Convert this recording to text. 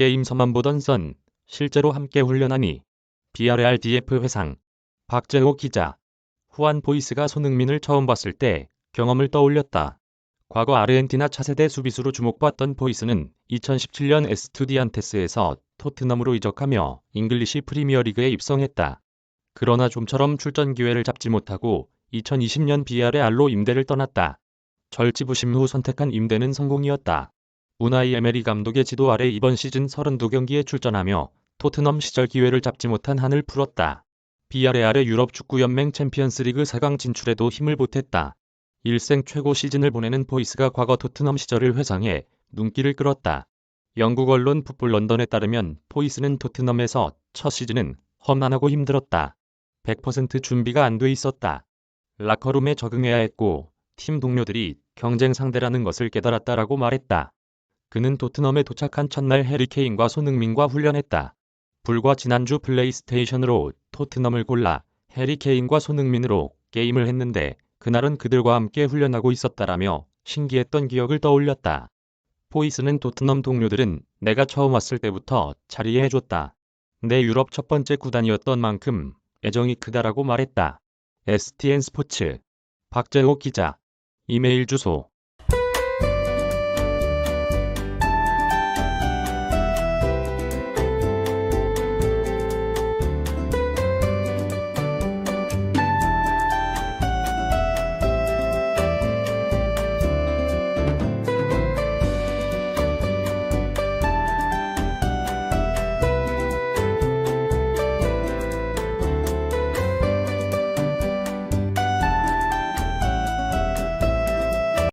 게임서만 보던 선 실제로 함께 훈련하니 BRRDF 회상 박재호 기자 후안 보이스가 손흥민을 처음 봤을 때 경험을 떠올렸다. 과거 아르헨티나 차세대 수비수로 주목받던 보이스는 2017년 에스투디안테스에서 토트넘으로 이적하며 잉글리시 프리미어리그에 입성했다. 그러나 좀처럼 출전 기회를 잡지 못하고 2020년 BRR로 임대를 떠났다. 절지부심 후 선택한 임대는 성공이었다. 우나이 에메리 감독의 지도 아래 이번 시즌 32경기에 출전하며 토트넘 시절 기회를 잡지 못한 한을 풀었다. BRR의 유럽 축구연맹 챔피언스리그 4강 진출에도 힘을 보탰다. 일생 최고 시즌을 보내는 보이스가 과거 토트넘 시절을 회상해 눈길을 끌었다. 영국 언론 풋볼 런던에 따르면 포이스는 토트넘에서 첫 시즌은 험난하고 힘들었다. 100% 준비가 안 돼 있었다. 라커룸에 적응해야 했고 팀 동료들이 경쟁 상대라는 것을 깨달았다라고 말했다. 그는 토트넘에 도착한 첫날 해리케인과 손흥민과 훈련했다. 불과 지난주 플레이스테이션으로 토트넘을 골라 해리케인과 손흥민으로 게임을 했는데 그날은 그들과 함께 훈련하고 있었다라며 신기했던 기억을 떠올렸다. 포이스는 토트넘 동료들은 내가 처음 왔을 때부터 자리해 해줬다. 내 유럽 첫 번째 구단이었던 만큼 애정이 크다라고 말했다. STN 스포츠 박재호 기자 이메일 주소